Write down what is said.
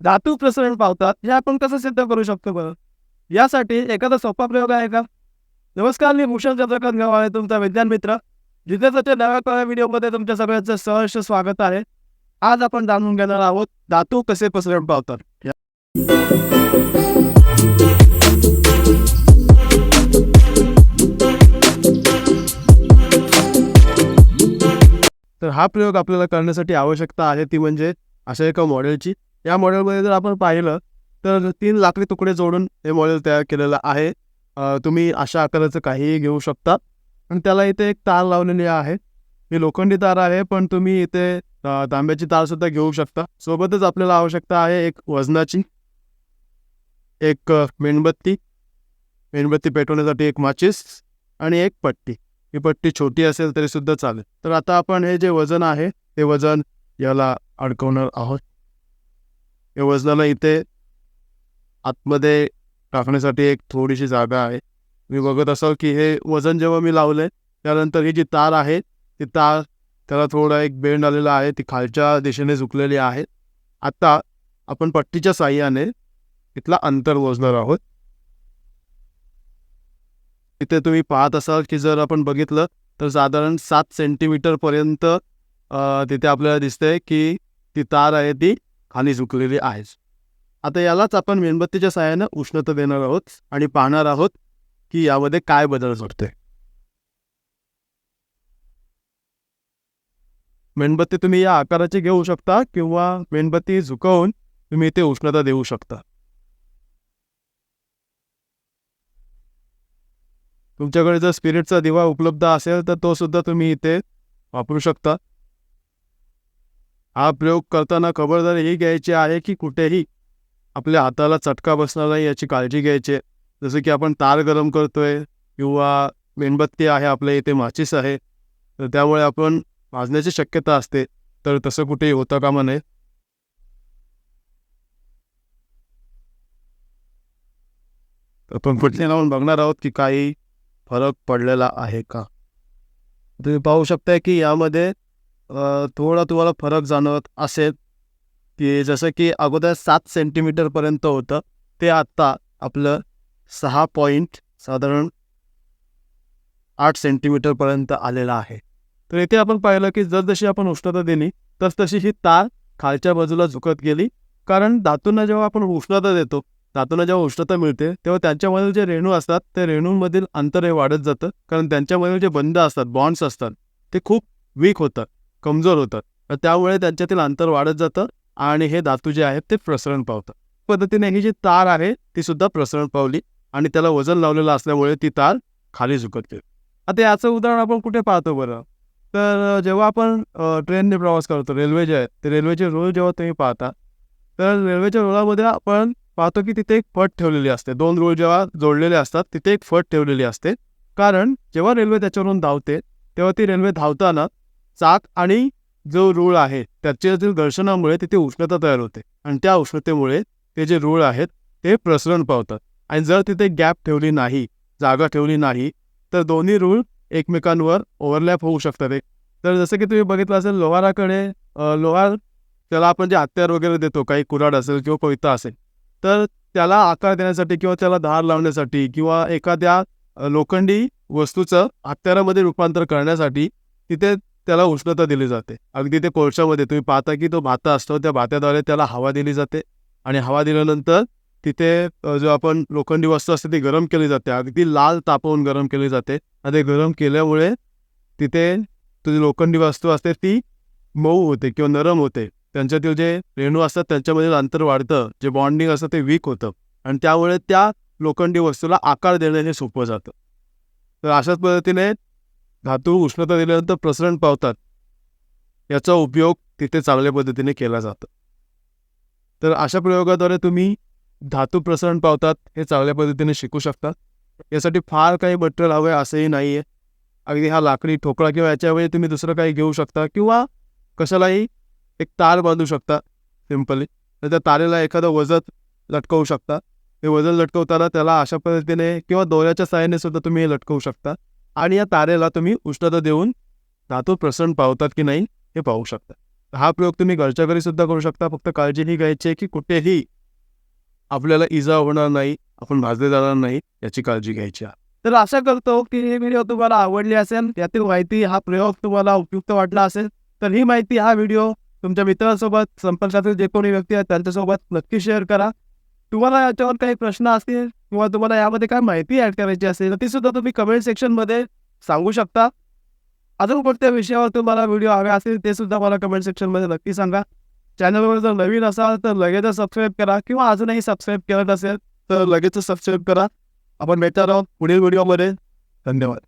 धातू प्रसरण पावतात हे आपण कसं सिद्ध करू शकतो बरं? यासाठी एखादा सोपा प्रयोग आहे का? नमस्कार मी भूषण चंद्रकांत गाव आहे तुमचा विज्ञान मित्र. जिज्ञासाच्या नव्या व्हिडिओमध्ये तुमच्या सगळ्यांचं सहर्ष स्वागत आहे. आज आपण जाणून घेणार आहोत धातू कसे प्रसरण पावतात. तर हा प्रयोग आपल्याला करण्यासाठी आवश्यकता आहे ती म्हणजे अशा एका मॉडेलची या मॉडेलमध्ये जर आपण पाहिलं तर तीन लाकडी तुकडे जोडून हे मॉडेल तयार केलेलं आहे. तुम्ही अशा आकाराचं काहीही घेऊ शकता. आणि त्याला इथे एक तार लावलेली आहे. ही लोखंडी तार आहे पण तुम्ही इथे तांब्याची तार सुद्धा घेऊ शकता. सोबतच आपल्याला आवश्यकता आहे एक वजनाची एक मेणबत्ती. मेणबत्ती पेटवण्यासाठी एक माचीस आणि एक पट्टी. ही पट्टी छोटी असेल तरी सुद्धा चालेल. तर आता आपण हे जे वजन आहे ते वजन याला अडकवणार आहोत. या वजनाला इथे आतमध्ये टाकण्यासाठी एक थोडीशी जागा आहे. मी बघत असाल की हे वजन जेव्हा मी लावलंय त्यानंतर ही जी तार आहे ती तार त्याला थोडा एक बेंड आलेला आहे. ती खालच्या दिशेने झुकलेली आहे. आत्ता आपण पट्टीच्या साह्याने इथला अंतर मोजणार आहोत. इथे तुम्ही पाहत असाल की जर आपण बघितलं तर साधारण सात सेंटीमीटरपर्यंत तिथे आपल्याला दिसतंय की ती तार आहे ती खाली झुकलेली आहे आता यालाच आपण मेणबत्तीच्या साहाय्यानं उष्णता देणार आहोत आणि पाहणार आहोत की यामध्ये काय बदल घडतोय. मेणबत्ती तुम्ही या आकाराची घेऊ शकता किंवा मेणबत्ती झुकवून तुम्ही इथे उष्णता देऊ शकता. तुमच्याकडे जर स्पिरिटचा दिवा उपलब्ध असेल तर तो सुद्धा तुम्ही इथे वापरू शकता. हा प्रयोग करताना खबरदारी ही घ्यायची आहे की कुठेही आपल्या हाताला चटका बसणार नाही याची काळजी घ्यायची आहे. जसं की आपण तार गरम करतोय किंवा मेणबत्ती आहे आपल्या इथे माचीस आहे तर त्यामुळे आपण वाजण्याची शक्यता असते. तर तसं कुठेही होतं कामा नये. आपण पुढचे लावून बघणार आहोत की काही फरक पडलेला आहे का. तुम्ही पाहू शकताय की यामध्ये थोडा तुम्हाला फरक जाणवत असेल की जसं की अगोदर सात सेंटीमीटरपर्यंत होतं ते आत्ता आपलं सहा पॉईंट साधारण आठ सेंटीमीटरपर्यंत आलेलं आहे. तर इथे आपण पाहिलं की जसजशी आपण उष्णता दिली तसतशी ही तार खालच्या बाजूला झुकत गेली. कारण धातूंना जेव्हा आपण उष्णता देतो धातूंना जेव्हा उष्णता मिळते तेव्हा त्यांच्यामधील जे रेणू असतात ते रेणूंमधील अंतर हे वाढत जातं. कारण त्यांच्यामधील जे बंद असतात बॉन्ड्स असतात ते खूप वीक होतात. कमजोर होतात. तर त्यामुळे त्यांच्यातील अंतर वाढत जातं आणि हे धातू जे आहेत ते प्रसरण पावतात. पद्धतीने ही जी तार आहे ती सुद्धा प्रसरण पावली आणि त्याला वजन लावलेलं असल्यामुळे ती तार खाली झुकत आता याचं उदाहरण आपण कुठे पाहतो बरं? तर जेव्हा आपण ट्रेनने प्रवास करतो रेल्वे जे आहे ते रेल्वेचे रोल जेव्हा तुम्ही पाहता तर रेल्वेच्या रोलामध्ये आपण पाहतो की तिथे एक फट ठेवलेली असते. दोन रोल जेव्हा जोडलेले असतात तिथे एक फट ठेवलेली असते. कारण जेव्हा रेल्वे त्याच्यावरून धावते तेव्हा ती रेल्वे धावताना चाक आणि जो रूळ आहे त्याच्यातील घर्षणामुळे तिथे उष्णता तयार होते. आणि त्या उष्णतेमुळे ते जे रूळ आहेत ते प्रसरण पावतात. आणि जर तिथे गॅप ठेवली नाही जागा ठेवली नाही तर दोन्ही रूळ एकमेकांवर ओव्हरलॅप होऊ शकतात. एक तर जसं की तुम्ही बघितलं असेल लोहाराकडे लोहार त्याला आपण जे हत्यार वगैरे देतो काही कुऱ्हाड असेल किंवा कोयता असेल तर त्याला आकार देण्यासाठी किंवा त्याला धार लावण्यासाठी किंवा एखाद्या लोखंडी वस्तूचं हत्यारामध्ये रूपांतर करण्यासाठी तिथे त्याला उष्णता दिली जाते. अगदी ते कोळशामध्ये तुम्ही पाहता की तो भाता असतो त्या भात्याद्वारे त्याला हवा दिली जाते. आणि हवा दिल्यानंतर तिथे जो आपण लोखंडी वस्तू असते ती गरम केली जाते. अगदी लाल तापवून गरम केली जाते. आणि ते गरम केल्यामुळे तिथे तुझी लोखंडी वस्तू असते ती मऊ होते किंवा नरम होते. त्यांच्यातील जे रेणू असतात त्यांच्यामधील अंतर वाढतं. जे बॉन्डिंग असतं ते वीक होतं. आणि त्यामुळे त्या लोखंडी वस्तूला आकार देणं हे सोपं जातं. तर अशाच पद्धतीने धातू उष्णता दिल्यानंतर प्रसरण पावतात. याचा उपयोग तिथे चांगल्या पद्धतीने केला जातो. तर अशा प्रयोगाद्वारे तुम्ही धातू प्रसरण पावतात हे चांगल्या पद्धतीने शिकू शकता. यासाठी फार काही मटेरियल हवं आहे असंही नाही आहे अगदी हा लाकडी ठोकळा किंवा याच्याऐवजी तुम्ही दुसरं काही घेऊ शकता किंवा कशालाही एक तार बांधू शकता सिम्पली तर त्या तारेला एखादं वजन लटकवू शकता. हे वजन लटकवताना त्याला अशा पद्धतीने किंवा दोऱ्याच्या साहाय्याने सुद्धा तुम्ही हे लटकवू शकता. आणि या तारेला तुम्ही उष्णता देऊन धातू प्रसरण पावतात की नाही हे पाहू शकता. हा प्रयोग तुम्ही घरच्या घरी सुद्धा करू शकता. फक्त काळजी ही घ्यायची आहे की कुठेही आपल्याला इजा होणार नाही आपण भाजले जाणार नाही याची काळजी घ्यायची आहे. तर आशा करतो की ही व्हिडिओ तुम्हाला आवडली असेल. यातील माहिती हा प्रयोग तुम्हाला उपयुक्त वाटला असेल. तर ही माहिती हा व्हिडिओ तुमच्या मित्रांसोबत संपर्कातील जे कोणी व्यक्ती आहेत त्यांच्यासोबत नक्की शेअर करा. तुम्हाला याच्यावर काही प्रश्न असतील किंवा तुम्हाला यामध्ये काय माहिती ॲड करायची असेल तर ती सुद्धा तुम्ही कमेंट सेक्शनमध्ये सांगू शकता. अजून कोणत्या विषयावर तुम्हाला व्हिडिओ हवे असतील ते सुद्धा मला कमेंट सेक्शनमध्ये नक्की सांगा. चॅनलवर जर नवीन असाल तर लगेचच सबस्क्राईब करा किंवा अजूनही सबस्क्राईब करत असेल तर लगेचच सबस्क्राईब करा. आपण भेटणार आहोत पुढील व्हिडिओमध्ये धन्यवाद.